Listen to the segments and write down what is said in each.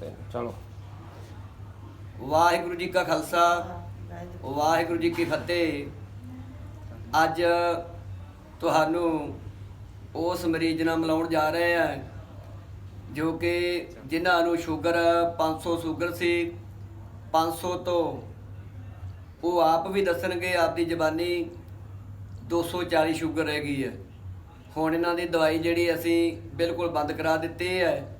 ਤਿੰਨ ਚਲੋ। ਵਾਹਿਗੁਰੂ ਜੀ ਕਾ ਖਾਲਸਾ, ਵਾਹਿਗੁਰੂ ਜੀ ਕੀ ਫਤਿਹ। ਅੱਜ ਤੁਹਾਨੂੰ ਉਸ ਮਰੀਜ਼ ਨਾਲ ਮਿਲਾਉਣ ਜਾ ਰਹੇ ਆ ਜੋ ਕਿ ਜਿਨ੍ਹਾਂ ਨੂੰ ਸ਼ੂਗਰ 500 ਸ਼ੂਗਰ ਸੀ। 500 ਤੋਂ ਉਹ ਆਪ ਵੀ ਦੱਸਣਗੇ, ਆਪਦੀ ਜ਼ਬਾਨੀ 240 ਸ਼ੂਗਰ ਰਹਿ ਗਈ ਹੈ। ਹੁਣ ਇਹਨਾਂ ਦੀ ਦਵਾਈ ਜਿਹੜੀ ਅਸੀਂ ਬਿਲਕੁਲ ਬੰਦ ਕਰਾ ਦਿੱਤੀ ਹੈ।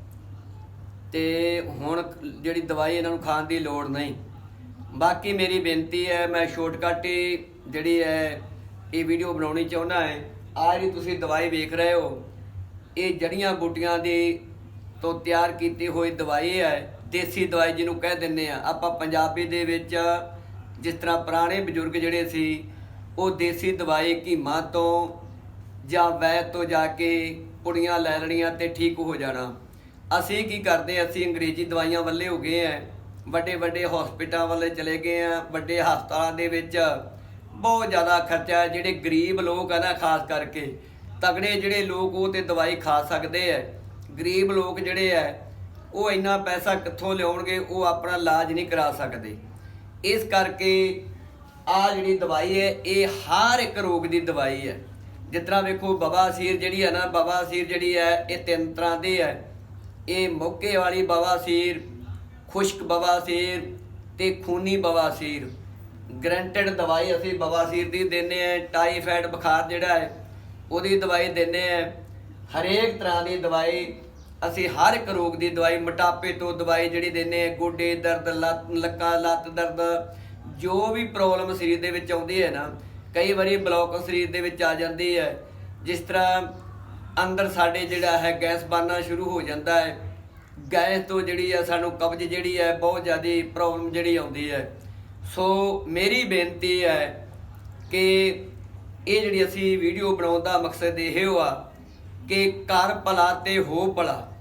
ਤੇ ਹੁਣ ਜਿਹੜੀ ਦਵਾਈ ਇਹਨਾਂ ਨੂੰ ਖਾਣ ਦੀ ਲੋੜ ਨਹੀਂ। ਬਾਕੀ ਮੇਰੀ ਬੇਨਤੀ ਹੈ, ਮੈਂ ਸ਼ਾਰਟਕਟ ਹੀ ਜਿਹੜੀ ਹੈ, ਇਹ ਵੀਡੀਓ ਬਣਾਉਣੀ ਚਾਹੁੰਦਾ ਹੈ। ਆ ਜਿਹੜੀ ਤੁਸੀਂ ਦਵਾਈ ਵੇਖ ਰਹੇ ਹੋ, ਇਹ ਜੜੀਆਂ ਬੂਟੀਆਂ ਦੀ ਤੋਂ ਤਿਆਰ ਕੀਤੀ ਹੋਈ ਦਵਾਈ ਹੈ, ਦੇਸੀ ਦਵਾਈ ਜਿਹਨੂੰ ਕਹਿ ਦਿੰਨੇ ਆ ਆਪਾਂ ਪੰਜਾਬੀ ਦੇ ਵਿੱਚ ਜਿਸ ਤਰ੍ਹਾਂ ਪੁਰਾਣੇ ਬਜ਼ੁਰਗ ਜਿਹੜੇ ਸੀ, ਉਹ ਦੇਸੀ ਦਵਾਈ ਘੀਮਾਂ ਤੋਂ ਜਾਂ ਵੈਦ ਤੋਂ ਜਾ ਕੇ ਪੁੜੀਆਂ ਲੈ ਲੈਣੀਆਂ ਤੇ ਠੀਕ ਹੋ ਜਾਣਾ। ਅਸੀਂ ਕੀ ਕਰਦੇ ਅਸੀਂ ਅੰਗਰੇਜ਼ੀ ਦਵਾਈਆਂ ਵੱਲੇ ਹੋ ਗਏ ਆ ਵੱਡੇ ਵੱਡੇ ਹਸਪੀਟਲਾਂ ਵੱਲੇ ਚਲੇ ਗਏ ਆ ਵੱਡੇ ਹਸਪਤਾਲਾਂ ਦੇ ਵਿੱਚ ਬਹੁਤ ਜ਼ਿਆਦਾ ਖਰਚਾ ਹੈ। ਜਿਹੜੇ ਗਰੀਬ ਲੋਕ ਆ ਨਾ, ਖਾਸ ਕਰਕੇ ਤਗੜੇ ਜਿਹੜੇ ਲੋਕ, ਉਹ ਤੇ ਦਵਾਈ ਖਾ ਸਕਦੇ ਆ ਗਰੀਬ ਲੋਕ ਜਿਹੜੇ ਆ ਉਹ ਇੰਨਾ ਪੈਸਾ ਕਿੱਥੋਂ ਲਿਆਉਣਗੇ? ਉਹ ਆਪਣਾ ਇਲਾਜ ਨਹੀਂ ਕਰਾ ਸਕਦੇ। ਇਸ ਕਰਕੇ ਆ ਜਿਹੜੀ ਦਵਾਈ ਹੈ, ਇਹ ਹਰ ਇੱਕ ਰੋਗ ਦੀ ਦਵਾਈ ਹੈ। ਜਿਸ ਤਰ੍ਹਾਂ ਵੇਖੋ ਬਵਾਸੀਰ ਜਿਹੜੀ ਹੈ ਨਾ ਬਵਾਸੀਰ ਜਿਹੜੀ ਹੈ, ਇਹ ਤਿੰਨ ਤਰ੍ਹਾਂ ਦੀ ਹੈ। ਇਹ ਮੋਕੇ ਵਾਲੀ ਬਵਾਸੀਰ ਖੁਸ਼ਕ ਬਵਾਸੀਰ ਤੇ ਖੂਨੀ ਬਵਾਸੀਰ ਗਰੰਟਡ ਦਵਾਈ ਅਸੀਂ ਬਵਾਸੀਰ ਦੀ ਦਿੰਨੇ ਆ ਟਾਈਫਾਇਡ ਬੁਖਾਰ ਜਿਹੜਾ ਹੈ, ਉਹਦੀ ਦਵਾਈ ਦਿੰਨੇ ਆ ਹਰੇਕ ਤਰ੍ਹਾਂ ਦੀ ਦਵਾਈ, ਅਸੀਂ ਹਰ ਇੱਕ ਰੋਗ ਦੀ ਦਵਾਈ, ਮੋਟਾਪੇ ਤੋਂ ਦਵਾਈ ਜਿਹੜੀ ਦਿੰਨੇ ਆ ਗੋਡੇ, ਦਰਦ, ਲੱਤ, ਲੱਕਾਂ, ਲੱਤ ਦਰਦ, ਜੋ ਵੀ ਪ੍ਰੋਬਲਮ ਸਰੀਰ ਦੇ ਵਿੱਚ ਆਉਂਦੀ ਹੈ ਨਾ, ਕਈ ਵਾਰੀ ਬਲੌਕ ਸਰੀਰ ਦੇ ਵਿੱਚ ਆ ਜਾਂਦੀ ਹੈ। ਜਿਸ ਤਰ੍ਹਾਂ ਅੰਦਰ ਸਾਡੇ ਜਿਹੜਾ ਹੈ ਗੈਸ ਬਣਨਾ ਸ਼ੁਰੂ ਹੋ ਜਾਂਦਾ ਹੈ। ਗੈਸ ਤੋਂ ਜਿਹੜੀ ਹੈ ਸਾਨੂੰ ਕਬਜ਼ ਜਿਹੜੀ ਹੈ ਬਹੁਤ ਜ਼ਿਆਦਾ ਪ੍ਰੋਬਲਮ ਜਿਹੜੀ ਆਉਂਦੀ ਹੈ। ਸੋ ਮੇਰੀ ਬੇਨਤੀ ਹੈ ਕਿ ਇਹ ਜਿਹੜੀ ਅਸੀਂ ਵੀਡੀਓ ਬਣਾਉਣ ਦਾ ਮਕਸਦ ਇਹ ਹੋਆ ਕਿ ਕਰ ਭਲਾ ਤੇ ਹੋ ਭਲਾ।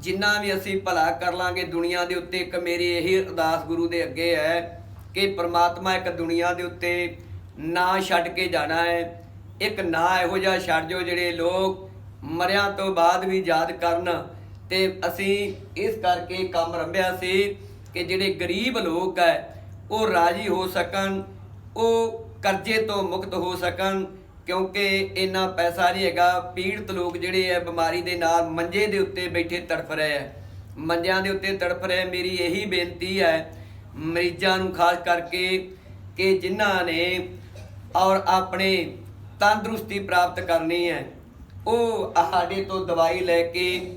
ਜਿੰਨਾ ਵੀ ਅਸੀਂ ਭਲਾ ਕਰ ਲਾਂਗੇ ਦੁਨੀਆ ਦੇ ਉੱਤੇ, ਇੱਕ ਮੇਰੀ ਇਹੀ ਅਰਦਾਸ ਗੁਰੂ ਦੇ ਅੱਗੇ ਹੈ ਕਿ ਪ੍ਰਮਾਤਮਾ ਇੱਕ ਦੁਨੀਆ ਦੇ ਉੱਤੇ ਨਾ ਛੱਡ ਕੇ ਜਾਣਾ ਹੈ। ਇੱਕ ਨਾ ਇਹੋ ਜਿਹਾ ਛੱਡ ਜੋ ਜਿਹੜੇ ਲੋਕ ਮਰਿਆਂ ਤੋਂ ਬਾਅਦ ਵੀ ਯਾਦ ਕਰਨ। ਤੇ ਅਸੀਂ ਇਸ ਕਰਕੇ ਕੰਮ ਰੰਭਿਆ ਸੀ ਕਿ ਜਿਹੜੇ ਗਰੀਬ ਲੋਕ ਹੈ, ਉਹ ਰਾਜੀ ਹੋ ਸਕਣ, ਉਹ ਕਰਜ਼ੇ ਤੋਂ ਮੁਕਤ ਹੋ ਸਕਣ, ਕਿਉਂਕਿ ਇੰਨਾ ਪੈਸਾ ਨਹੀਂ ਹੈਗਾ। ਪੀੜਤ ਲੋਕ ਜਿਹੜੇ ਹੈ, ਬਿਮਾਰੀ ਦੇ ਨਾਲ ਮੰਜੇ ਦੇ ਉੱਤੇ ਬੈਠੇ ਤੜਫ ਰਹੇ ਹੈ। ਮੰਜਿਆਂ ਦੇ ਉੱਤੇ ਤੜਫ ਰਹੇ, ਮੇਰੀ ਇਹੀ ਬੇਨਤੀ ਹੈ, ਮਰੀਜ਼ਾਂ ਨੂੰ ਖਾਸ ਕਰਕੇ ਕਿ ਜਿਨ੍ਹਾਂ ਨੇ ਔਰ ਆਪਣੇ ਤੰਦਰੁਸਤੀ ਪ੍ਰਾਪਤ ਕਰਨੀ ਹੈ। ਉਹ ਸਾਡੇ ਤੋਂ ਦਵਾਈ ਲੈ ਕੇ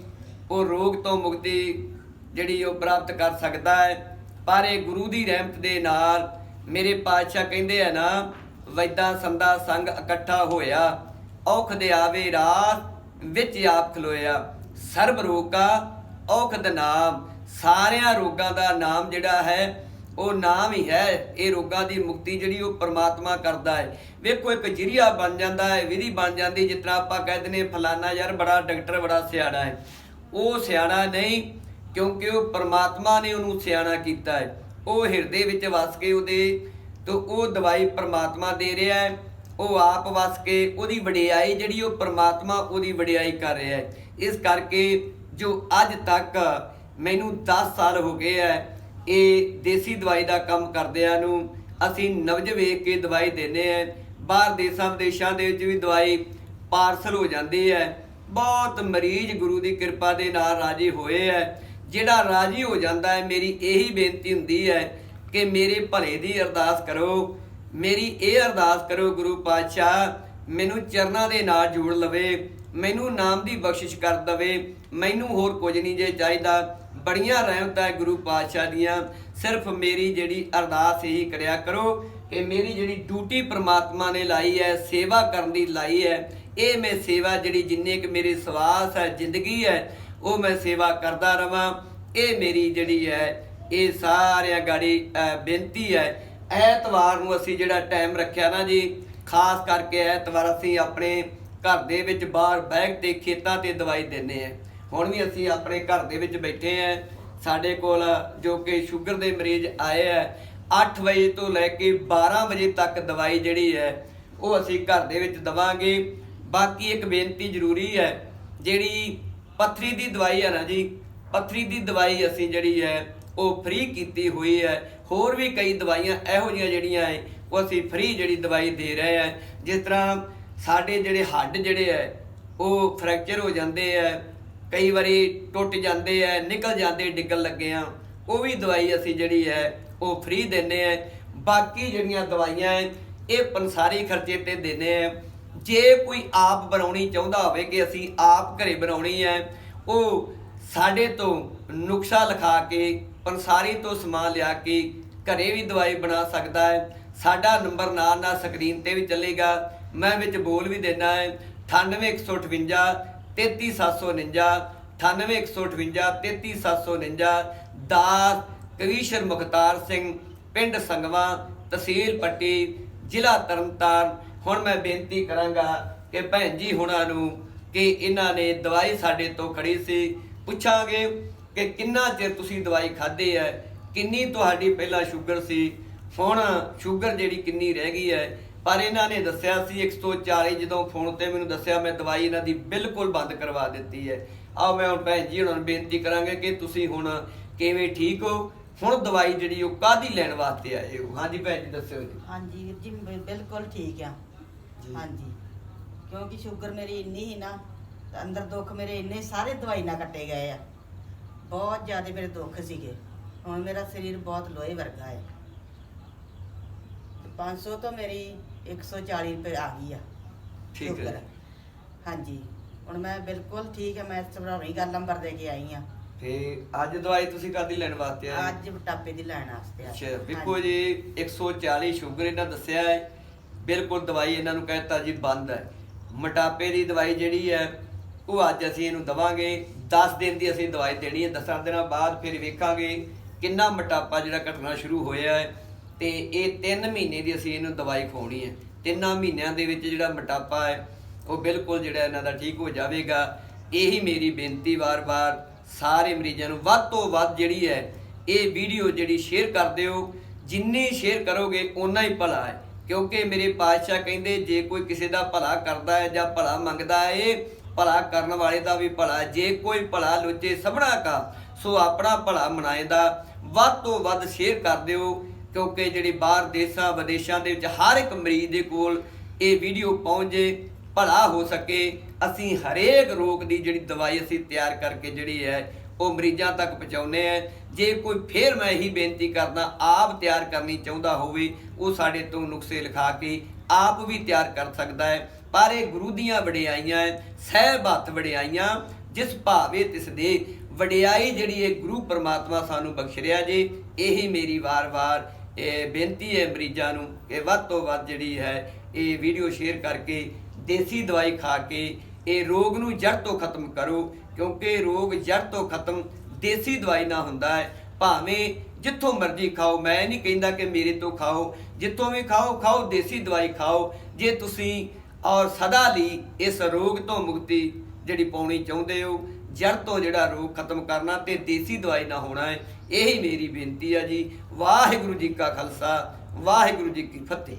ਉਹ ਰੋਗ ਤੋਂ ਮੁਕਤੀ ਜਿਹੜੀ ਉਹ ਪ੍ਰਾਪਤ ਕਰ ਸਕਦਾ ਹੈ। ਪਰ ਇਹ ਗੁਰੂ ਦੀ ਰਹਿਮਤ ਦੇ ਨਾਲ ਮੇਰੇ ਪਾਤਸ਼ਾਹ ਕਹਿੰਦੇ ਆ ਨਾ, ਵੈਦਾਂ ਸੰਦਾ ਸੰਗ ਇਕੱਠਾ ਹੋਇਆ, ਔਖ ਦੇ ਆਵੇ ਰਾਤ ਵਿੱਚ ਆਪ ਖਲੋਇਆ। ਸਰਬ ਰੋਗਾ ਔਖਦ ਨਾਮ, ਸਾਰਿਆਂ ਰੋਗਾਂ ਦਾ ਨਾਮ ਜਿਹੜਾ ਹੈ ਉਹ ਨਾਮ ਹੀ ਹੈ, ਇਹ ਰੋਗਾਂ ਦੀ ਮੁਕਤੀ ਜਿਹੜੀ ਉਹ ਪਰਮਾਤਮਾ ਕਰਦਾ ਹੈ। ਵੇਖੋ, ਇੱਕ ਜਰੀਆ ਬਣ ਜਾਂਦਾ ਹੈ, ਵਿਧੀ ਬਣ ਜਾਂਦੀ ਜਿਸ ਤਰ੍ਹਾਂ ਆਪਾਂ ਕਹਿੰਦੇ ਨੇ ਫਲਾਨਾ ਯਾਰ ਬੜਾ ਡਾਕਟਰ, ਬੜਾ ਸਿਆਣਾ ਹੈ। ਉਹ ਸਿਆਣਾ ਨਹੀਂ, ਕਿਉਂਕਿ ਉਹ ਪਰਮਾਤਮਾ ਨੇ ਉਹਨੂੰ ਸਿਆਣਾ ਕੀਤਾ ਹੈ। ਉਹ ਹਿਰਦੇ ਵਿੱਚ ਵਸ ਕੇ ਉਹਦੇ ਤੋਂ ਉਹ ਦਵਾਈ ਪਰਮਾਤਮਾ ਦੇ ਰਿਹਾ ਹੈ। ਉਹ ਆਪ ਵਸ ਕੇ ਉਹਦੀ ਵਡਿਆਈ ਜਿਹੜੀ ਉਹ ਪਰਮਾਤਮਾ ਉਹਦੀ ਵਡਿਆਈ ਕਰ ਰਿਹਾ ਹੈ। ਇਸ ਕਰਕੇ ਜੋ ਅੱਜ ਤੱਕ ਮੈਨੂੰ 10 ਸਾਲ ਹੋ ਗਏ ਹੈ ਇਹ ਦੇਸੀ ਦਵਾਈ ਦਾ ਕੰਮ ਕਰਦਿਆਂ ਨੂੰ ਅਸੀਂ ਨਵਜ ਵੇਖ ਕੇ ਦਵਾਈ ਦਿੰਨੇ ਆ ਬਾਹਰ ਦੇਸਾਂ ਵਿਦੇਸ਼ਾਂ ਦੇ ਵਿੱਚ ਵੀ ਦਵਾਈ ਪਾਰਸਲ ਹੋ ਜਾਂਦੀ ਹੈ। ਬਹੁਤ ਮਰੀਜ਼ ਗੁਰੂ ਦੀ ਕਿਰਪਾ ਦੇ ਨਾਲ ਰਾਜੀ ਹੋਏ ਹੈ। ਜਿਹੜਾ ਰਾਜੀ ਹੋ ਜਾਂਦਾ ਹੈ, ਮੇਰੀ ਇਹੀ ਬੇਨਤੀ ਹੁੰਦੀ ਹੈ ਕਿ ਮੇਰੇ ਭਲੇ ਦੀ ਅਰਦਾਸ ਕਰੋ। ਮੇਰੀ ਇਹ ਅਰਦਾਸ ਕਰੋ ਗੁਰੂ ਪਾਤਸ਼ਾਹ, ਮੈਨੂੰ ਚਰਨਾਂ ਦੇ ਨਾਲ ਜੋੜ ਲਵੇ, ਮੈਨੂੰ ਨਾਮ ਦੀ ਬਖਸ਼ਿਸ਼ ਕਰ ਦਵੇ, ਮੈਨੂੰ ਹੋਰ ਕੁਝ ਨਹੀਂ ਜੇ ਚਾਹੀਦਾ। ਬੜੀਆਂ ਰਹਿਮਤਾਂ ਗੁਰੂ ਪਾਤਸ਼ਾਹ ਦੀਆਂ। ਸਿਰਫ ਮੇਰੀ ਜਿਹੜੀ ਅਰਦਾਸ ਹੀ ਕਰਿਆ ਕਰੋ ਕਿ ਮੇਰੀ ਜਿਹੜੀ ਡਿਊਟੀ ਪ੍ਰਮਾਤਮਾ ਨੇ ਲਾਈ ਹੈ, ਸੇਵਾ ਕਰਨ ਦੀ ਲਾਈ ਹੈ, ਇਹ ਮੈਂ ਸੇਵਾ ਜਿਹੜੀ ਜਿੰਨੇ ਕਿ ਮੇਰੇ ਸਵਾਸ ਹੈ, ਜ਼ਿੰਦਗੀ ਹੈ, ਉਹ ਮੈਂ ਸੇਵਾ ਕਰਦਾ ਰਵਾਂ। ਇਹ ਮੇਰੀ ਜਿਹੜੀ ਹੈ, ਇਹ ਸਾਰਿਆਂ ਗਾੜੀ ਬੇਨਤੀ ਹੈ। ਐਤਵਾਰ ਨੂੰ ਅਸੀਂ ਜਿਹੜਾ ਟਾਈਮ ਰੱਖਿਆ ਨਾ ਜੀ, ਖਾਸ ਕਰਕੇ ਐਤਵਾਰ ਅਸੀਂ ਆਪਣੇ ਘਰ ਦੇ ਵਿੱਚ ਬਾਹਰ ਬੈਗ ਤੇ ਖੇਤਾਂ ਤੇ ਦਵਾਈ ਦਿੰਨੇ ਆ ਹੁਣ ਵੀ ਅਸੀਂ ਆਪਣੇ ਘਰ ਦੇ ਵਿੱਚ ਬੈਠੇ ਆ। ਸਾਡੇ ਕੋਲ ਜੋ ਕਿ ਸ਼ੂਗਰ ਦੇ ਮਰੀਜ਼ ਆਏ ਆ 8 ਵਜੇ ਤੋਂ ਲੈ ਕੇ 12 ਵਜੇ ਤੱਕ ਦਵਾਈ ਜਿਹੜੀ ਹੈ, ਉਹ ਅਸੀਂ ਘਰ ਦੇ ਵਿੱਚ ਦਵਾਂਗੇ। ਬਾਕੀ ਇੱਕ ਬੇਨਤੀ ਜ਼ਰੂਰੀ ਹੈ, ਜਿਹੜੀ ਪੱਥਰੀ ਦੀ ਦਵਾਈ ਹੈ ਨਾ ਜੀ, ਪੱਥਰੀ ਦੀ ਦਵਾਈ ਅਸੀਂ ਜਿਹੜੀ ਹੈ, ਉਹ ਫ੍ਰੀ ਕੀਤੀ ਹੋਈ ਹੈ। ਹੋਰ ਵੀ ਕਈ ਦਵਾਈਆਂ ਇਹੋ ਜਿਹੀਆਂ ਜਿਹੜੀਆਂ ਹੈ, ਉਹ ਅਸੀਂ ਫ੍ਰੀ ਜਿਹੜੀ ਦਵਾਈ ਦੇ ਰਹੇ ਹਾਂ। ਜਿਸ ਤਰ੍ਹਾਂ ਸਾਡੇ ਜਿਹੜੇ ਹੱਡ ਜਿਹੜੇ ਹੈ, ਉਹ ਫ੍ਰੈਕਚਰ ਹੋ ਜਾਂਦੇ ਆ ਕਈ ਵਾਰੀ ਟੁੱਟ ਜਾਂਦੇ ਆ, ਨਿਕਲ ਜਾਂਦੇ, ਡਿੱਗਣ ਲੱਗੇ ਆ, ਉਹ ਵੀ ਦਵਾਈ ਅਸੀਂ ਜਿਹੜੀ ਹੈ, ਉਹ ਫ੍ਰੀ ਦਿੰਨੇ ਆ। ਬਾਕੀ ਜਿਹੜੀਆਂ ਦਵਾਈਆਂ ਹੈ, ਇਹ ਪੰਸਾਰੀ ਖਰਚੇ ਤੇ ਦਿੰਨੇ ਆ। ਜੇ ਕੋਈ ਆਪ ਬਣਾਉਣੀ ਚਾਹੁੰਦਾ ਹੋਵੇ ਕਿ ਅਸੀਂ ਆਪ ਘਰੇ ਬਣਾਉਣੀ ਹੈ, ਉਹ ਸਾਡੇ ਤੋਂ ਨੁਕਸਾ ਲਿਖਾ ਕੇ, ਪੰਸਾਰੀ ਤੋਂ ਸਮਾਨ ਲਿਆ ਕੇ ਘਰੇ ਵੀ ਦਵਾਈ ਬਣਾ ਸਕਦਾ ਹੈ। ਸਾਡਾ ਨੰਬਰ ਨਾਲ ਨਾਲ ਸਕਰੀਨ ਤੇ ਵੀ ਚੱਲੇਗਾ। ਮੈਂ ਵਿੱਚ ਬੋਲ ਵੀ ਦੇਣਾ ਹੈ 98158 33749 98158 33749 ਦਾਸ ਕਵੀਸ਼ਰ ਮੁਖਤਾਰ ਸਿੰਘ, ਪਿੰਡ ਸੰਗਵਾ, ਤਹਿਸੀਲ ਪੱਟੀ, ਜ਼ਿਲ੍ਹਾ ਤਰਨਤਾਰਨ। ਹੁਣ ਮੈਂ ਬੇਨਤੀ ਕਰਾਂਗਾ ਕਿ ਭੈਣ ਜੀ ਹੁਣਾਂ ਨੂੰ ਕਿ ਇਹਨਾਂ ਨੇ ਦਵਾਈ ਸਾਡੇ ਤੋਂ ਖੜੀ ਸੀ। ਪੁੱਛਾਂਗੇ ਕਿ ਕਿੰਨਾ ਚਿਰ ਤੁਸੀਂ ਦਵਾਈ ਖਾਧੀ ਹੈ, ਕਿੰਨੀ ਤੁਹਾਡੀ ਪਹਿਲਾਂ ਸ਼ੂਗਰ ਸੀ। ਹੁਣ ਸ਼ੂਗਰ ਜਿਹੜੀ ਕਿੰਨੀ ਰਹਿ ਗਈ ਹੈ ਪਰ ਇਹਨਾਂ ਨੇ ਦੱਸਿਆ ਸੀ 140 ਜਦੋਂ ਫੋਨ ਤੇ ਮੈਨੂੰ ਦੱਸਿਆ ਮੈਂ ਦਵਾਈ ਇਹਨਾਂ ਦੀ ਬਿਲਕੁਲ ਬੰਦ ਕਰਵਾ ਦਿੱਤੀ ਹੈ। ਆਓ ਮੈਂ ਹੁਣ ਭੈਣ ਜੀ ਹੁਣਾਂ ਨੂੰ ਬੇਨਤੀ ਕਰਾਂਗੇ ਕਿ ਤੁਸੀਂ ਹੁਣ ਕਿਵੇਂ ਠੀਕ ਹੋ? ਹੁਣ ਦਵਾਈ ਜਿਹੜੀ ਉਹ ਕਾਦੀ ਲੈਣ ਵਾਸਤੇ ਆਏ ਹੋ? ਹਾਂਜੀ ਭੈਣ ਜੀ ਦੱਸਿਓ ਜੀ। ਹਾਂਜੀ ਵੀਰ ਜੀ ਬਿਲਕੁਲ ਠੀਕ ਆ। ਹਾਂਜੀ। ਕਿਉਂਕਿ ਸ਼ੂਗਰ ਮੇਰੀ ਇੰਨੀ ਹੀ ਨਾ ਅੰਦਰ ਦੁੱਖ ਮੇਰੇ ਇੰਨੇ ਸਾਰੇ ਦਵਾਈ ਨਾਲ ਕੱਟੇ ਗਏ ਆ। ਬਹੁਤ ਜ਼ਿਆਦਾ ਮੇਰੇ ਦੁੱਖ ਸੀਗੇ। ਹੁਣ ਮੇਰਾ ਸਰੀਰ ਬਹੁਤ ਲੋਹੇ ਵਰਗਾ ਹੈ। ਤੇ 500 ਤੋਂ ਮੇਰੀ 140 ਰੁਪਏ ਆ ਗਈ ਆ। ਠੀਕ ਹੈ। ਹਾਂਜੀ। ਹੁਣ ਮੈਂ ਬਿਲਕੁਲ ਠੀਕ ਹੈ ਮੈਂ ਸਭਰਾਵੀ ਗੱਲ ਨੰਬਰ ਦੇ ਕੇ ਆਈ ਆ ਤੇ ਅੱਜ ਦਵਾਈ ਤੁਸੀਂ ਕਾਦੀ ਲੈਣ ਵਾਸਤੇ ਆਏ? ਅੱਜ ਟਾਪੇ ਦੀ ਲੈਣ ਵਾਸਤੇ ਆਈ। ਅੱਛਾ ਹਾਂਜੀ। ਜੀ 140 ਸ਼ੂਗਰ ਇਹਨਾਂ ਦੱਸਿਆ ਹੈ। ਬਿਲਕੁਲ ਦਵਾਈ ਇਹਨਾਂ ਨੂੰ ਕਹਿਤਾ ਜੀ ਬੰਦ ਹੈ। ਮੋਟਾਪੇ ਦੀ ਦਵਾਈ ਜਿਹੜੀ ਹੈ ਉਹ ਅੱਜ ਅਸੀਂ ਇਹਨੂੰ ਦਵਾਂਗੇ। 10 ਦਿਨ ਦੀ ਅਸੀਂ ਦਵਾਈ ਦੇਣੀ ਹੈ 10 ਦਿਨਾਂ ਬਾਅਦ ਫਿਰ ਵੇਖਾਂਗੇ ਕਿੰਨਾ ਮੋਟਾਪਾ ਜਿਹੜਾ ਘਟਣਾ ਸ਼ੁਰੂ ਹੋਇਆ ਹੈ। ਤੇ ਇਹ 3 ਮਹੀਨੇ ਦੀ ਅਸੀਂ ਇਹਨੂੰ ਦਵਾਈ ਖਵਾਉਣੀ ਹੈ। ਤਿੰਨਾਂ ਮਹੀਨਿਆਂ ਦੇ ਵਿੱਚ ਜਿਹੜਾ ਮੋਟਾਪਾ ਹੈ, ਉਹ ਬਿਲਕੁਲ ਜਿਹੜਾ ਇਹਨਾਂ ਦਾ ਠੀਕ ਹੋ ਜਾਵੇਗਾ। ਇਹੀ ਮੇਰੀ ਬੇਨਤੀ ਵਾਰ-ਵਾਰ ਸਾਰੇ ਮਰੀਜ਼ਾਂ ਨੂੰ। ਵੱਧ ਤੋਂ ਵੱਧ ਜਿਹੜੀ ਹੈ, ਇਹ ਵੀਡੀਓ ਜਿਹੜੀ ਸ਼ੇਅਰ ਕਰ ਦਿਓ। ਜਿੰਨੀ ਸ਼ੇਅਰ ਕਰੋਗੇ ਉਨਾ ਹੀ ਭਲਾ ਹੈ। ਕਿਉਂਕਿ ਮੇਰੇ ਪਾਤਸ਼ਾਹ ਕਹਿੰਦੇ, ਜੇ ਕੋਈ ਕਿਸੇ ਦਾ ਭਲਾ ਕਰਦਾ ਹੈ ਜਾਂ ਭਲਾ ਮੰਗਦਾ ਹੈ ਇਹ ਭਲਾ ਕਰਨ ਵਾਲੇ ਦਾ ਵੀ ਭਲਾ ਜੇ ਕੋਈ ਭਲਾ ਲੋਚੇ ਸਭਨਾ ਕਾ, ਸੋ ਆਪਣਾ ਭਲਾ ਮਨਾਏ ਦਾ। ਵੱਧ ਤੋਂ ਵੱਧ ਸ਼ੇਅਰ ਕਰ ਦਿਓ। ਕਿਉਂਕਿ ਜਿਹੜੀ ਬਾਹਰ ਦੇਸ਼ਾਂ, ਵਿਦੇਸ਼ਾਂ ਦੇ ਵਿੱਚ ਹਰ ਇੱਕ ਮਰੀਜ਼ ਦੇ ਕੋਲ ਇਹ ਵੀਡੀਓ ਪਹੁੰਚ ਜੇ ਭਲਾ ਹੋ ਸਕੇ, ਅਸੀਂ ਹਰੇਕ ਰੋਗ ਦੀ ਜਿਹੜੀ ਦਵਾਈ ਅਸੀਂ ਤਿਆਰ ਕਰਕੇ ਜਿਹੜੀ ਹੈ, ਉਹ ਮਰੀਜ਼ਾਂ ਤੱਕ ਪਹੁੰਚਾਉਂਦੇ ਆ ਜੇ ਕੋਈ ਫੇਰ ਮੈਂ ਇਹੀ ਬੇਨਤੀ ਕਰਦਾ, ਆਪ ਤਿਆਰ ਕਰਨੀ ਚਾਹੁੰਦਾ ਹੋਵੇ, ਉਹ ਸਾਡੇ ਤੋਂ ਨੁਕਸੇ ਲਿਖਾ ਕੇ ਆਪ ਵੀ ਤਿਆਰ ਕਰ ਸਕਦਾ ਹੈ। ਪਰ ਇਹ ਗੁਰੂ ਦੀਆਂ ਵਡਿਆਈਆਂ ਹੈ ਸਹਿਬ ਹੱਥ ਵਡਿਆਈਆਂ, ਜਿਸ ਭਾਵੇ ਤਿਸ ਦੇ ਵਡਿਆਈ ਜਿਹੜੀ ਹੈ ਗੁਰੂ ਪਰਮਾਤਮਾ ਸਾਨੂੰ ਬਖਸ਼ ਰਿਹਾ ਜੇ, ਇਹੀ ਮੇਰੀ ਵਾਰ-ਵਾਰ ਇਹ ਬੇਨਤੀ ਹੈ ਮਰੀਜ਼ਾਂ ਨੂੰ ਕਿ ਵੱਧ ਤੋਂ ਵੱਧ ਜਿਹੜੀ ਹੈ ਇਹ ਵੀਡੀਓ ਸ਼ੇਅਰ ਕਰਕੇ ਦੇਸੀ ਦਵਾਈ ਖਾ ਕੇ ਇਹ ਰੋਗ ਨੂੰ ਜੜ ਤੋਂ ਖਤਮ ਕਰੋ, ਕਿਉਂਕਿ ਰੋਗ ਜੜ ਤੋਂ ਖਤਮ ਦੇਸੀ ਦਵਾਈ ਨਾਲ ਹੁੰਦਾ ਹੈ। ਭਾਵੇਂ ਜਿੱਥੋਂ ਮਰਜ਼ੀ ਖਾਓ, ਮੈਂ ਨਹੀਂ ਕਹਿੰਦਾ ਕਿ ਮੇਰੇ ਤੋਂ ਖਾਓ। ਜਿੱਥੋਂ ਵੀ ਖਾਓ ਖਾਓ, ਦੇਸੀ ਦਵਾਈ ਖਾਓ। ਜੇ ਤੁਸੀਂ ਔਰ ਸਦਾ ਲਈ ਇਸ ਰੋਗ ਤੋਂ ਮੁਕਤੀ ਜਿਹੜੀ ਪਾਉਣੀ ਚਾਹੁੰਦੇ ਹੋ ਜੜ ਤੋਂ ਜਿਹੜਾ ਰੋਗ ਖਤਮ ਕਰਨਾ ਤੇ ਦੇਸੀ ਦਵਾਈ ਨਾ ਹੋਣਾ ਹੈ ਇਹੀ ਮੇਰੀ ਬੇਨਤੀ ਆ ਜੀ ਵਾਹਿਗੁਰੂ ਜੀ ਕਾ ਖਾਲਸਾ ਵਾਹਿਗੁਰੂ ਜੀ ਕੀ ਫਤਿਹ।